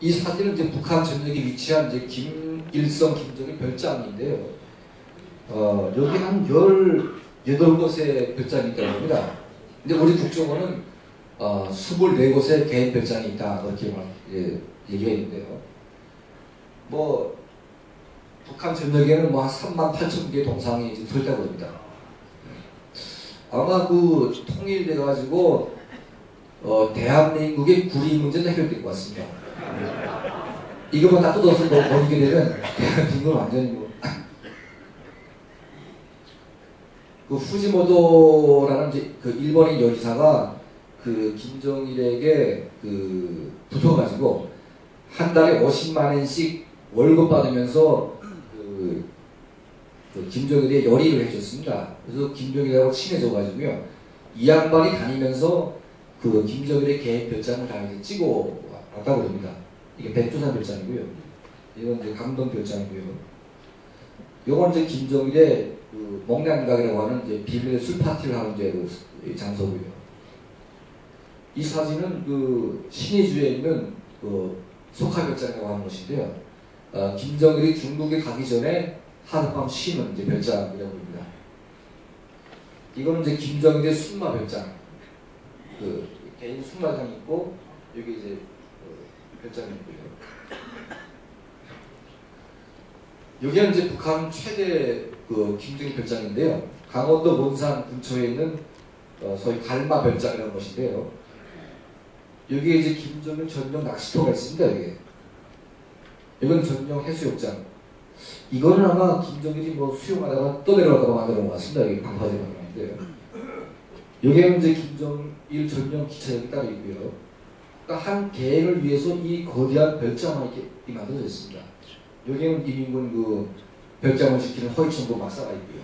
이 사진은 이제 북한 전역에 위치한 이제 김일성 김정일 별장인데요. 어, 여기 한 18곳의 별장이 있다고 합니다. 근데 우리 국정원은 어, 24곳의 개인 별장이 있다. 그렇게 말, 예, 얘기가 있는데요. 뭐, 북한 전역에는 뭐 한 3만 8천 개의 동상이 서 있다고 합니다. 아마 그 통일돼가지고 어, 대한민국의 구리 문제는 해결될 것 같습니다. 이거만 다 뜯어서 뭐 버리게 되면 대한민국은 완전히 뭐. 그 후지모도라는 이제 그 일본인 요리사가 그 김정일에게 그 붙어가지고 한 달에 50만 원씩 월급 받으면서 그, 그 김정일의 요리를 해줬습니다. 그래서 김정일하고 친해져가지고요. 이 양반이 다니면서 그 김정일의 개인 별장을 다 이렇게 찍어 왔다고 합니다. 이게 백두산 별장이고요. 이건 이제 강동 별장이고요. 요건 이제 김정일의 그 목련각이라고 하는 이제 비밀 술 파티를 하는 이제 그 장소고요. 이 사진은 그 신의주에 있는 그 소카별장이라고 하는 곳인데요. 어, 김정일이 중국에 가기 전에 하룻밤 쉬는 이제 별장이라고 합니다. 이거는 이제 김정일의 순마 별장. 그 개인 순마장이 있고 여기 이제 있고요. 여기는 이제 북한 최대 그 김정일 별장인데요. 강원도 몬산 근처에 있는 어, 소위 갈마 별장이라는 곳인데요. 여기에 이제 김정일 전용 낚시터가 있습니다. 여기. 이건 전용 해수욕장. 이거는 아마 김정일이 뭐 수영하다가 떠내려가다가 만들어 놓은 것 같습니다. 여기 방파제 만들었는데요. 여기에 이제 김정일 전용 기차역이 따로 있고요. 그러니까 한 계획을 위해서 이 거대한 별장만 이렇게 만들어져 있습니다. 여기는 이민군 그 별장을 지키는 허이천도 막사가 있고요.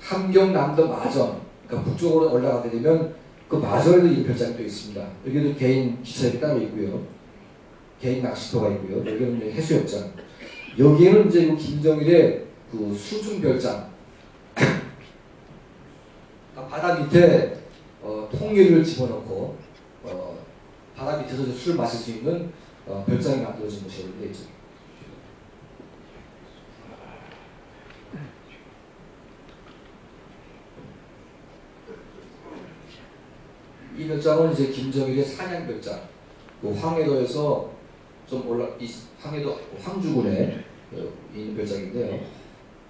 함경남도 마전, 그러니까 북쪽으로 올라가게 되면 그 마절에도 이 별장이 또 있습니다. 여기도 개인 기차역이 따로 있고요. 개인 낚시터가 있고요. 여기는 해수욕장. 여기에는 이제 그 김정일의 그 수중 별장. 바다 밑에 어, 통일을 집어넣고 어, 바다 밑에서 술 마실 수 있는 어, 별장이 만들어진 곳이었는데 이 별장은 이제 김정일의 사냥 별장. 그 황해도에서 좀 올라 이 황해도 황주군에 어, 있는 별장인데요.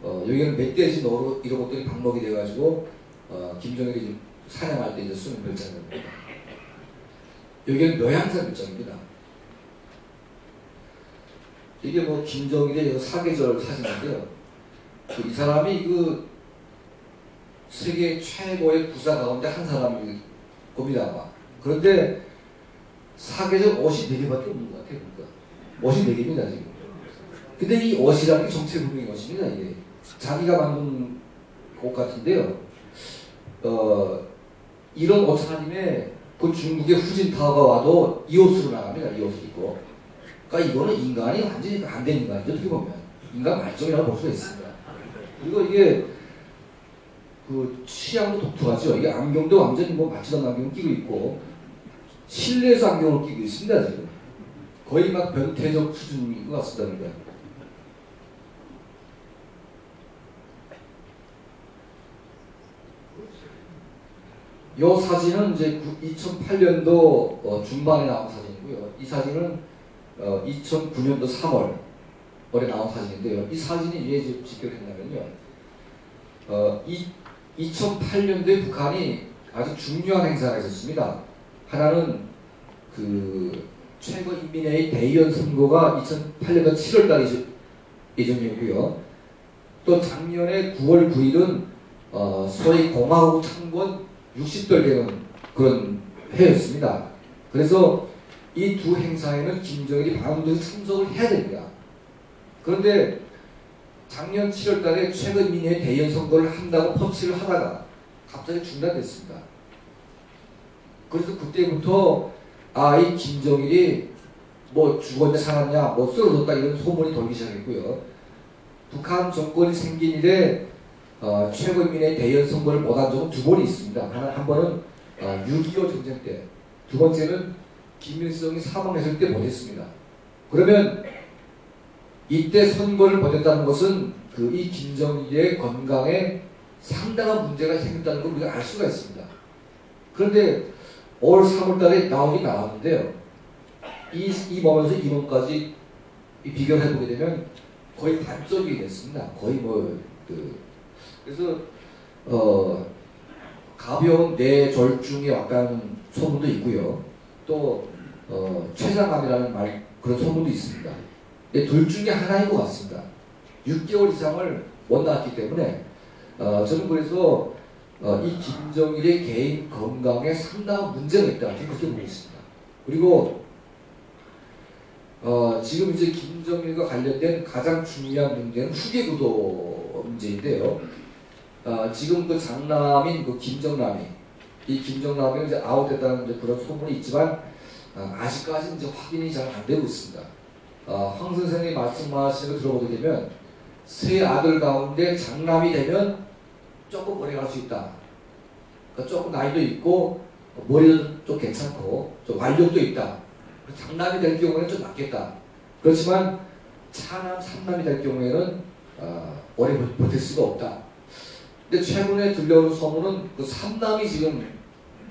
어, 여기는 멧돼지 노루 이런 것들이 방목이 돼가지고 어, 김정일이 사냥할 때 이제 쓰는 별장입니다. 여기는 묘양산 별장입니다. 이게 뭐 김정일의 사계절 사진인데요. 그이 사람이 그 세계 최고의 부사 가운데 한 사람일 겁니다 아마. 그런데 사계절 옷이 4개밖에 없는 것 같아요. 그러니까. 옷이 4개입니다 지금. 근데 이 옷이라는 게 정체불명의 옷입니다 이게. 자기가 만든 옷 같은데요. 어, 이런 옷 하나님에 그 중국의 후진타오가 와도 이 옷으로 나갑니다. 이 옷을 입고. 그러니까 이거는 인간이 완전히 안 된 인간이죠. 어떻게 보면. 인간 말종이라고 볼 수가 있습니다. 그리고 이게 그 취향도 독특하죠. 이게 안경도 완전히 뭐 맞추던 안경 끼고 있고 실내에서 안경을 끼고 있습니다. 지금. 거의 막 변태적 수준인 것 같습니다. 이 사진은 이제 2008년도 어, 중반에 나온 사진이고요. 이 사진은 어, 2009년도 3월에 나온 사진인데요. 이 사진이 왜 집결했냐면요. 어, 이, 2008년도에 북한이 아주 중요한 행사가 있었습니다. 하나는 그 최고 인민회의 대의원 선거가 2008년도 7월달 예정이고요. 또 작년에 9월 9일은 어, 소위 공화국 창건 60별 되는 그런 해였습니다. 그래서 이 두 행사에는 김정일이 반드시 참석을 해야 됩니다. 그런데 작년 7월 달에 최근 민의 대연 선거를 한다고 퍼치를 하다가 갑자기 중단됐습니다. 그래서 그때부터 아, 이 김정일이 뭐 죽었냐 살았냐 뭐 쓰러졌다 이런 소문이 돌기 시작했고요. 북한 정권이 생긴 이래 어, 최고인민의 대연 선거를 못한 적은 두 번이 있습니다. 하나, 한 번은 어, 6.25 전쟁 때, 두 번째는 김일성이 사망했을 때 못했습니다. 그러면 이때 선거를 못했다는 것은 그 이 김정일의 건강에 상당한 문제가 생겼다는 걸 우리가 알 수가 있습니다. 그런데 올 3월 달에 나오긴 나왔는데요. 이, 이 보면서 이번까지 비교를 해보게 되면 거의 반쪽이 됐습니다. 거의 뭐, 그, 그래서, 어, 가벼운 뇌졸중에 약간 소문도 있고요. 또, 어, 췌장암이라는 말, 그런 소문도 있습니다. 둘 중에 하나인 것 같습니다. 6개월 이상을 못 나왔기 때문에, 어, 저는 그래서, 어, 이 김정일의 개인 건강에 상당한 문제가 있다. 그렇게 보고 있습니다. 그리고, 어, 지금 이제 김정일과 관련된 가장 중요한 문제는 후계 구도 문제인데요. 어, 지금 그 장남인 그 김정남이, 이 김정남이 이제 아웃됐다는 이제 그런 소문이 있지만, 어, 아직까지 이제 확인이 잘 안 되고 있습니다. 어, 황 선생님이 말씀하시는 거 들어보게 되면, 세 아들 가운데 장남이 되면 조금 오래 갈 수 있다. 그러니까 조금 나이도 있고, 머리도 좀 괜찮고, 좀 완력도 있다. 장남이 될 경우에는 좀 낫겠다. 그렇지만 차남, 삼남이 될 경우에는 어, 오래 버틸 수가 없다. 근데 최근에 들려오는 소문은 그 삼남이 지금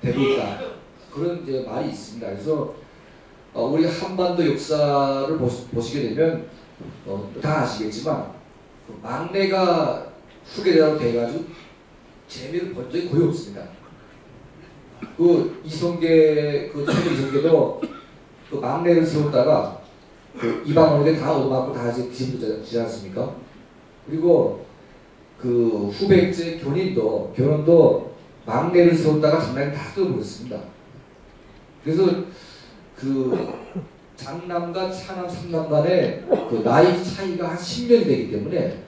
되고 있다. 그런 이제 말이 있습니다. 그래서 어, 우리 한반도 역사를 보시, 게 되면 어, 다 아시겠지만 그 막내가 후계자로 돼가지고 재미를 본 적이 거의 없습니다. 그 이성계 그 최근 이성계도 그 막내를 세웠다가 그 이방원에 다 얻어맞고 다 이제 뒤집어지지 않습니까? 그리고 그 후백제 교인도 결혼도 막내를 세웠다가 장남이 다 끊어버렸습니다. 그래서 그 장남과 차남, 삼남 간의 그 나이 차이가 한 10년이 되기 때문에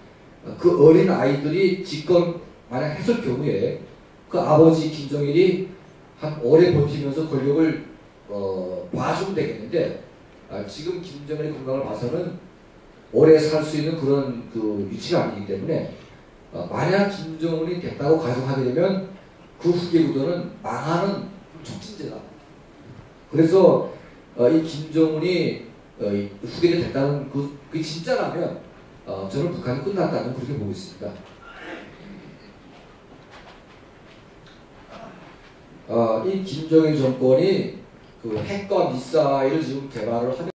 그 어린 아이들이 집권 만약 했을 경우에 그 아버지 김정일이 한 오래 버티면서 권력을 어, 봐주면 되겠는데 아, 지금 김정은의 건강을 봐서는 오래 살 수 있는 그런 그 위치가 아니기 때문에 어, 만약 김정은이 됐다고 가정하게 되면 그 후계 구도는 망하는 촉진제다. 그래서 어, 이 김정은이 어, 후계자 됐다는 그, 그게 진짜라면 어, 저는 북한이 끝났다는 그렇게 보고 있습니다. 어, 이 김정일 정권이 그 핵과 미사일을 지금 개발을 하면